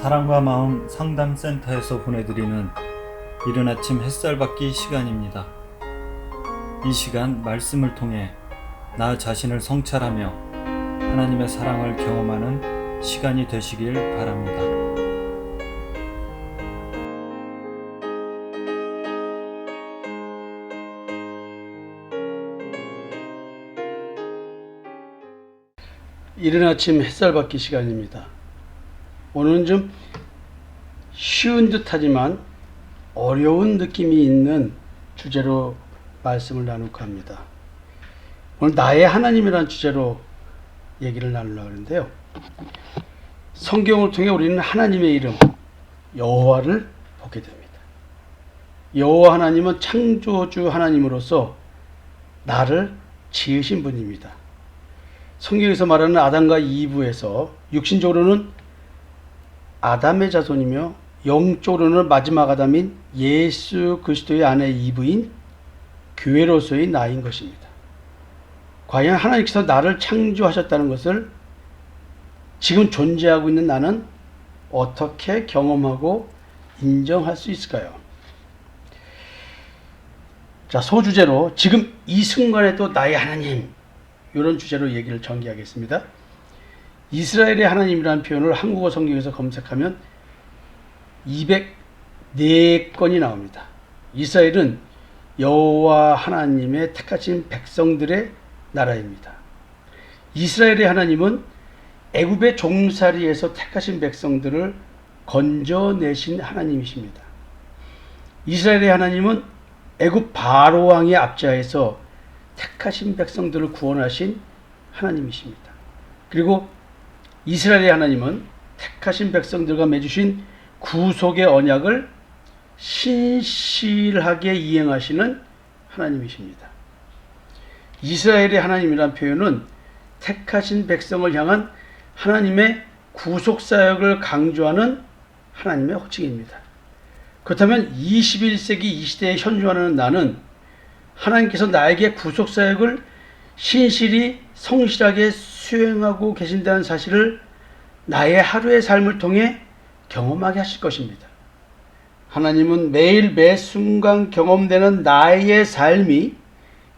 사랑과 마음 상담센터에서 보내드리는 이른 아침 햇살 받기 시간입니다. 이 시간 말씀을 통해 나 자신을 성찰하며 하나님의 사랑을 경험하는 시간이 되시길 바랍니다. 이른 아침 햇살 받기 시간입니다. 오늘은 좀 쉬운 듯 하지만 어려운 느낌이 있는 주제로 말씀을 나눌까 합니다. 오늘 나의 하나님이라는 주제로 얘기를 나누려고 하는데요. 성경을 통해 우리는 하나님의 이름 여호와를 보게 됩니다. 여호와 하나님은 창조주 하나님으로서 나를 지으신 분입니다. 성경에서 말하는 아담과 이브에서 육신적으로는 아담의 자손이며 영적으로는 마지막 아담인 예수 그리스도의 아내 이브인 교회로서의 나인 것입니다. 과연 하나님께서 나를 창조하셨다는 것을 지금 존재하고 있는 나는 어떻게 경험하고 인정할 수 있을까요? 자, 소주제로 지금 이 순간에도 나의 하나님 이런 주제로 얘기를 전개하겠습니다. 이스라엘의 하나님이라는 표현을 한국어 성경에서 검색하면 204건이 나옵니다. 이스라엘은 여호와 하나님의 택하신 백성들의 나라입니다. 이스라엘의 하나님은 애굽의 종살이에서 택하신 백성들을 건져내신 하나님이십니다. 이스라엘의 하나님은 애굽 바로 왕의 압자에서 택하신 백성들을 구원하신 하나님이십니다. 그리고 이스라엘의 하나님은 택하신 백성들과 맺으신 구속의 언약을 신실하게 이행하시는 하나님이십니다. 이스라엘의 하나님이란 표현은 택하신 백성을 향한 하나님의 구속 사역을 강조하는 하나님의 호칭입니다. 그렇다면 21세기 이 시대에 현존하는 나는 하나님께서 나에게 구속 사역을 신실히 성실하게 수행하고 계신다는 사실을 나의 하루의 삶을 통해 경험하게 하실 것입니다. 하나님은 매일 매 순간 경험되는 나의 삶이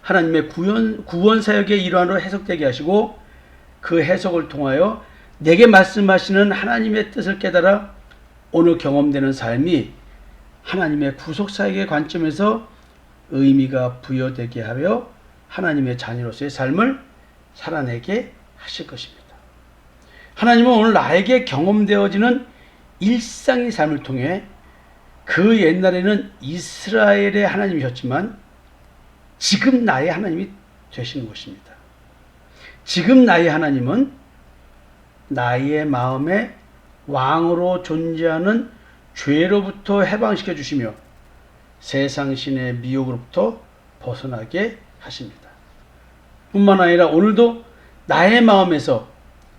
하나님의 구원, 구원 사역의 일환으로 해석되게 하시고 그 해석을 통하여 내게 말씀하시는 하나님의 뜻을 깨달아 오늘 경험되는 삶이 하나님의 구속 사역의 관점에서 의미가 부여되게 하며 하나님의 자녀로서의 삶을 살아내게 하실 것입니다. 하나님은 오늘 나에게 경험되어지는 일상의 삶을 통해 그 옛날에는 이스라엘의 하나님이셨지만 지금 나의 하나님이 되시는 것입니다. 지금 나의 하나님은 나의 마음에 왕으로 존재하는 죄로부터 해방시켜 주시며 세상 신의 미혹으로부터 벗어나게 하십니다. 뿐만 아니라 오늘도 나의 마음에서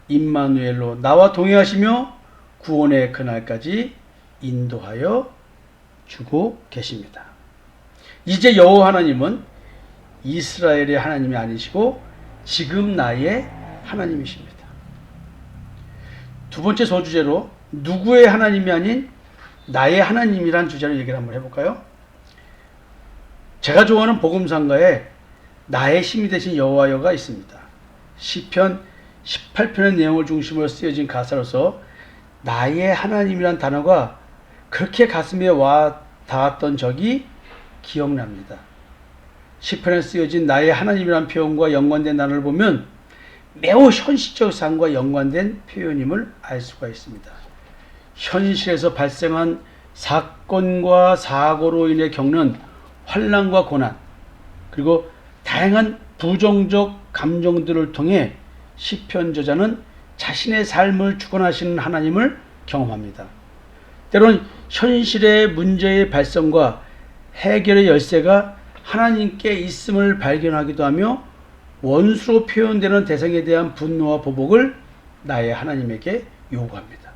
임마누엘로 나와 동행하시며 구원의 그날까지 인도하여 주고 계십니다. 이제 여호와 하나님은 이스라엘의 하나님이 아니시고 지금 나의 하나님이십니다. 두 번째 소주제로 누구의 하나님이 아닌 나의 하나님이란 주제로 얘기를 한번 해볼까요? 제가 좋아하는 복음상가에 나의 힘이 되신 여호와여가 있습니다. 시편 18편의 내용을 중심으로 쓰여진 가사로서 나의 하나님이란 단어가 그렇게 가슴에 와 닿았던 적이 기억납니다. 시편에 쓰여진 나의 하나님이란 표현과 연관된 단어를 보면 매우 현실적 삶과 연관된 표현임을 알 수가 있습니다. 현실에서 발생한 사건과 사고로 인해 겪는 환란과 고난 그리고 다양한 부정적 감정들을 통해 시편 저자는 자신의 삶을 주관하시는 하나님을 경험합니다. 때론 현실의 문제의 발생과 해결의 열쇠가 하나님께 있음을 발견하기도 하며 원수로 표현되는 대상에 대한 분노와 보복을 나의 하나님에게 요구합니다.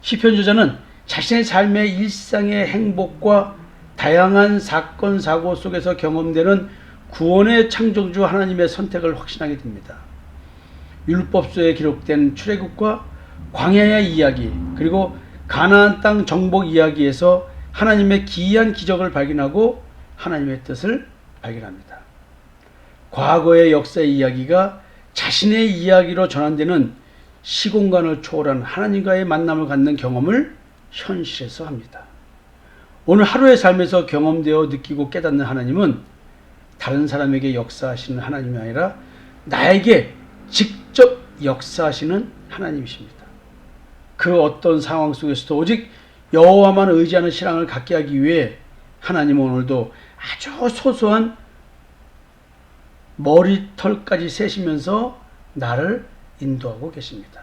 시편 저자는 자신의 삶의 일상의 행복과 다양한 사건 사고 속에서 경험되는 구원의 창조주 하나님의 선택을 확신하게 됩니다. 율법서에 기록된 출애굽과 광야의 이야기 그리고 가나안 땅 정복 이야기에서 하나님의 기이한 기적을 발견하고 하나님의 뜻을 발견합니다. 과거의 역사의 이야기가 자신의 이야기로 전환되는 시공간을 초월한 하나님과의 만남을 갖는 경험을 현실에서 합니다. 오늘 하루의 삶에서 경험되어 느끼고 깨닫는 하나님은 다른 사람에게 역사하시는 하나님이 아니라 나에게 직접 역사하시는 하나님이십니다. 그 어떤 상황 속에서도 오직 여호와만 의지하는 신앙을 갖게 하기 위해 하나님은 오늘도 아주 소소한 머리털까지 세시면서 나를 인도하고 계십니다.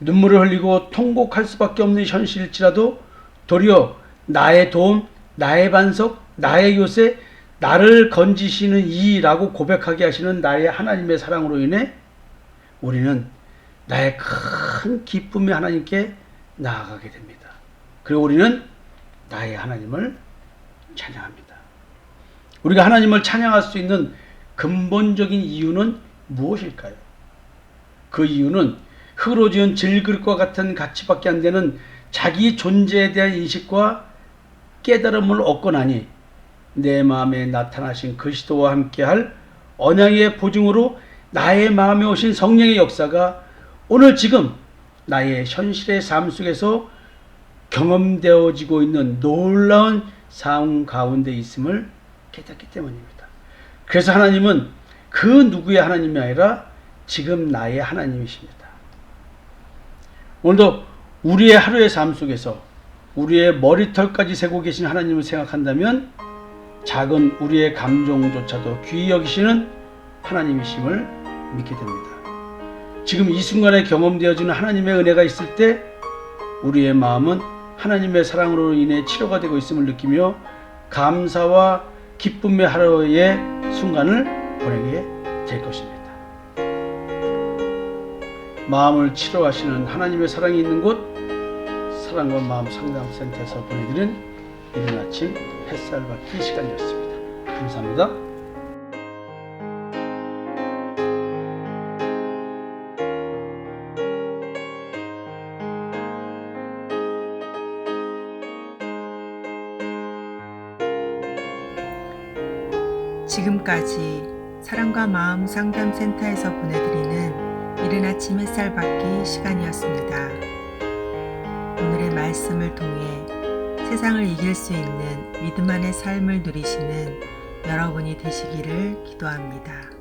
눈물을 흘리고 통곡할 수밖에 없는 현실일지라도 도리어 나의 도움, 나의 반석, 나의 요새, 나를 건지시는 이라고 고백하게 하시는 나의 하나님의 사랑으로 인해 우리는 나의 큰 기쁨의 하나님께 나아가게 됩니다. 그리고 우리는 나의 하나님을 찬양합니다. 우리가 하나님을 찬양할 수 있는 근본적인 이유는 무엇일까요? 그 이유는 흙으로 지은 질그릇과 같은 가치밖에 안 되는 자기 존재에 대한 인식과 깨달음을 얻고 나니 내 마음에 나타나신 그리스도와 함께할 언약의 보증으로 나의 마음에 오신 성령의 역사가 오늘 지금 나의 현실의 삶 속에서 경험되어지고 있는 놀라운 삶 가운데 있음을 깨닫기 때문입니다. 그래서 하나님은 그 누구의 하나님이 아니라 지금 나의 하나님이십니다. 오늘도 우리의 하루의 삶 속에서 우리의 머리털까지 세고 계신 하나님을 생각한다면 작은 우리의 감정조차도 귀히 여기시는 하나님이심을 믿게 됩니다. 지금 이 순간에 경험되어지는 하나님의 은혜가 있을 때 우리의 마음은 하나님의 사랑으로 인해 치료가 되고 있음을 느끼며 감사와 기쁨의 하루의 순간을 보내게 될 것입니다. 마음을 치료하시는 하나님의 사랑이 있는 곳 사랑과 마음 상담센터에서 보내드린 이른 아침 햇살 받기 시간이었습니다. 감사합니다. 지금까지 사랑과 마음 상담센터에서 보내드리는 이른 아침 햇살 받기 시간이었습니다. 오늘의 말씀을 통해 세상을 이길 수 있는 믿음 안의 삶을 누리시는 여러분이 되시기를 기도합니다.